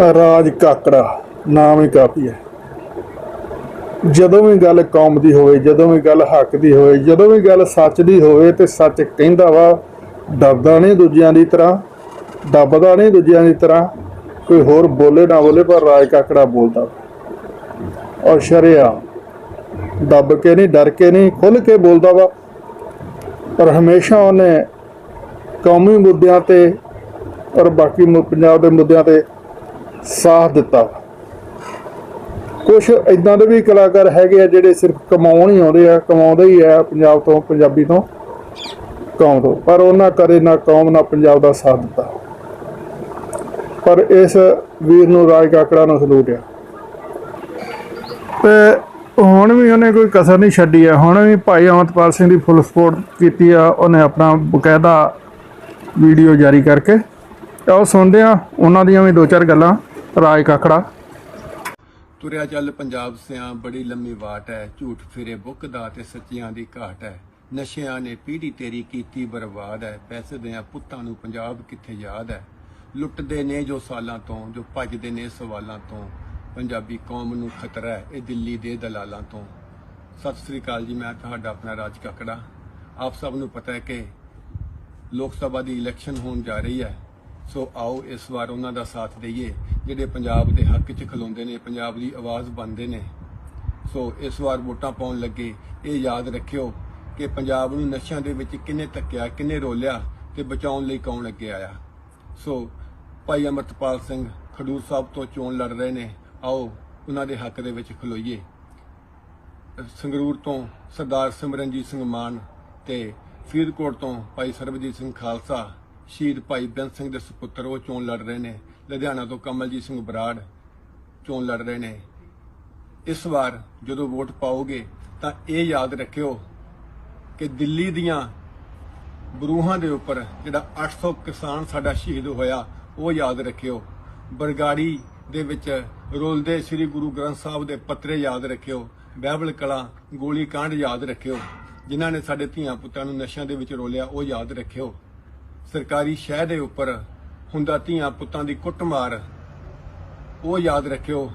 ਰਾਜ ਕਾਕੜਾ, ਨਾਮ ਹੀ ਕਾਫੀ ਹੈ ਜਦੋਂ ਵੀ ਗੱਲ ਕੌਮ ਦੀ ਹੋਵੇ, ਜਦੋਂ ਵੀ ਗੱਲ ਹੱਕ ਦੀ ਹੋਵੇ, ਜਦੋਂ ਵੀ ਗੱਲ ਸੱਚ ਦੀ ਹੋਵੇ, ਤੇ ਸੱਚ ਕਹਿੰਦਾ ਵਾ, ਡਰਦਾ ਨਹੀਂ ਦੂਜਿਆਂ ਦੀ ਤਰ੍ਹਾਂ, ਦੱਬਦਾ ਨਹੀਂ ਦੂਜਿਆਂ ਦੀ ਤਰ੍ਹਾਂ, ਕੋਈ ਹੋਰ ਬੋਲੇ ਨਾ ਬੋਲੇ, ਪਰ ਰਾਜ ਕਾਕੜਾ ਬੋਲਦਾ ਵਾ। ਔਰ ਸ਼ਰਿਆ, ਦੱਬ ਕੇ ਨਹੀਂ, ਡਰ ਕੇ ਨਹੀਂ ਖੁੱਲ ਕੇ ਬੋਲਦਾ ਵਾ ਪਰ ਹਮੇਸ਼ਾ ਉਹਨੇ ਕੌਮੀ ਮੁੱਦਿਆਂ ਤੇ, ਔਰ ਬਾਕੀ ਪੰਜਾਬ ਦੇ ਮੁੱਦਿਆਂ ਤੇ ਸਾਥ ਦਿੱਤਾ। ਕੁਝ ਇਦਾਂ ਦੇ ਵੀ ਕਲਾਕਾਰ ਹੈਗੇ ਆ ਜਿਹੜੇ ਸਿਰਫ ਕਮਾਉਣ ਹੀ ਆਉਂਦੇ ਆ, ਕਮਾਉਂਦੇ ਹੀ ਆ ਪੰਜਾਬ ਤੋਂ, ਪੰਜਾਬੀ ਤੋਂ, ਕੌਮ ਤੋਂ। ਪਰ ਉਹਨਾਂ ਕਦੇ ਨਾ ਕੌਮ, ਨਾ ਪੰਜਾਬ ਦਾ ਸਾਥ ਦਿੱਤਾ। ਪਰ ਇਸ ਵੀਰ ਨੂੰ ਰਾਜ ਕਾਕੜਾ ਨੂੰ ਸਲੂਟ ਆ। ਤੇ ਹੁਣ ਵੀ ਉਹਨੇ ਕੋਈ ਕਸਰ ਨਹੀਂ ਛੱਡੀ ਆ। ਹੁਣ ਵੀ ਭਾਈ ਅਮਰਪਾਲ ਸਿੰਘ ਦੀ ਫੁੱਲ ਸਪੋਰਟ ਕੀਤੀ ਆ। ਉਹਨੇ ਆਪਣਾ ਬਕਾਇਦਾ ਵੀਡੀਓ ਜਾਰੀ ਕਰਕੇ ਆਓ ਸੁਣਦੇ ਆ, ਉਹਨਾਂ ਦੀਆਂ ਵੀ ਦੋ ਚਾਰ ਗੱਲਾਂ, ਰਾਜ ਕਾਕੜਾ। ਤੁਰਿਆ ਚੱਲ ਪੰਜਾਬ ਸਿਆਂ, ਬੜੀ ਲੰਮੀ ਬਾਟ ਹੈ ਝੂਠ ਫਿਰੇ ਬੁੱਕਦਾ ਤੇ ਸੱਚੀਆਂ ਦੀ ਘਾਟ ਹੈ ਨਸ਼ਿਆਂ ਨੇ ਪੀੜੀ ਤੇਰੀ ਕੀਤੀ ਬਰਬਾਦ ਹੈ ਪੈਸੇ ਦਿਆਂ ਪੁੱਤਾਂ ਨੂੰ ਪੰਜਾਬ ਕਿੱਥੇ ਯਾਦ ਹੈ ਲੁੱਟਦੇ ਨੇ ਜੋ ਸਾਲਾਂ ਤੋਂ, ਜੋ ਭੱਜਦੇ ਨੇ ਸਵਾਲਾਂ ਤੋਂ। ਪੰਜਾਬੀ ਕੌਮ ਨੂੰ ਖਤਰਾ ਹੈ ਇਹ ਦਿੱਲੀ ਦੇ ਦਲਾਲਾਂ ਤੋਂ। ਸਤਿ ਸ੍ਰੀ ਅਕਾਲ ਜੀ, ਮੈਂ ਤੁਹਾਡਾ ਆਪਣਾ ਰਾਜ ਕਾਕੜਾ। ਆਪ ਸਭ ਨੂੰ ਪਤਾ ਹੈ ਕਿ ਲੋਕ ਸਭਾ ਦੀ ਇਲੈਕਸ਼ਨ ਹੋਣ ਜਾ ਰਹੀ ਹੈ ਸੋ ਆਓ ਇਸ ਵਾਰ ਉਹਨਾਂ ਦਾ ਸਾਥ ਦਈਏ, ਜਿਹੜੇ ਪੰਜਾਬ ਦੇ ਹੱਕ 'ਚ ਖਲੋਂਦੇ ਨੇ, ਪੰਜਾਬ ਦੀ ਆਵਾਜ਼ ਬਣਦੇ ਨੇ। ਸੋ ਇਸ ਵਾਰ ਵੋਟਾਂ ਪਾਉਣ ਲੱਗੇ, ਇਹ ਯਾਦ ਰੱਖਿਓ ਕਿ ਪੰਜਾਬ ਨੂੰ ਨਸ਼ਿਆਂ ਦੇ ਵਿੱਚ ਕਿੰਨੇ ਧੱਕਿਆ, ਕਿੰਨੇ ਰੋਲਿਆ ਤੇ ਬਚਾਉਣ ਲਈ ਕੌਣ ਅੱਗੇ ਆਇਆ। ਸੋ ਭਾਈ ਅਮਰਤਪਾਲ ਸਿੰਘ ਖਡੂਰ ਸਾਹਿਬ ਤੋਂ ਚੋਣ ਲੜ ਰਹੇ ਨੇ, ਆਓ ਉਹਨਾਂ ਦੇ ਹੱਕ ਦੇ ਵਿੱਚ ਖਲੋਈਏ। ਸੰਗਰੂਰ ਤੋਂ ਸਰਦਾਰ ਸਿਮਰਨਜੀਤ ਸਿੰਘ ਮਾਨ ਤੇ ਫਰੀਦਕੋਟ ਤੋਂ ਭਾਈ ਸਰਬਜੀਤ ਸਿੰਘ ਖਾਲਸਾ ਸ਼ਹੀਦ ਭਾਈ ਬੇਅੰਤ ਸਿੰਘ ਦੇ ਸੁਪੁੱਤਰ, ਉਹ ਚੋਣ ਲੜ ਰਹੇ ਨੇ। ਲੁਧਿਆਣਾ ਤੋਂ ਕਮਲਜੀਤ ਸਿੰਘ ਬਰਾੜ ਚੋਣ ਲੜ ਰਹੇ ਨੇ। ਇਸ ਵਾਰ ਜਦੋਂ ਵੋਟ ਪਾਓਗੇ ਤਾਂ ਇਹ ਯਾਦ ਰੱਖਿਓ ਕਿ ਦਿੱਲੀ ਦੀਆਂ ਬਰੂਹਾਂ ਦੇ ਉੱਪਰ ਜਿਹੜਾ 800 ਕਿਸਾਨ ਸਾਡਾ ਸ਼ਹੀਦ ਹੋਇਆ, ਉਹ ਯਾਦ ਰੱਖਿਓ। ਬਰਗਾੜੀ ਦੇ ਵਿੱਚ ਰੋਲਦੇ ਸ੍ਰੀ ਗੁਰੂ ਗ੍ਰੰਥ ਸਾਹਿਬ ਦੇ ਪੱਤਰੇ ਯਾਦ ਰੱਖਿਓ। ਬਹਿਬਲ ਕਲਾ ਗੋਲੀ ਕਾਂਡ ਯਾਦ ਰੱਖਿਓ। ਜਿਨ੍ਹਾਂ ਨੇ ਸਾਡੇ ਧੀਆਂ ਪੁੱਤਾਂ ਨੂੰ ਨਸ਼ਿਆਂ ਦੇ ਵਿੱਚ ਰੋਲਿਆ, ਉਹ ਯਾਦ ਰੱਖਿਓ। ਸਰਕਾਰੀ ਸ਼ਹਿ ਦੇ ਉੱਪਰ ਹੁੰਦਾ ਧੀਆਂ ਪੁੱਤਾਂ ਦੀ ਕੁੱਟਮਾਰ। ਉਹ ਯਾਦ ਰੱਖਿਓ।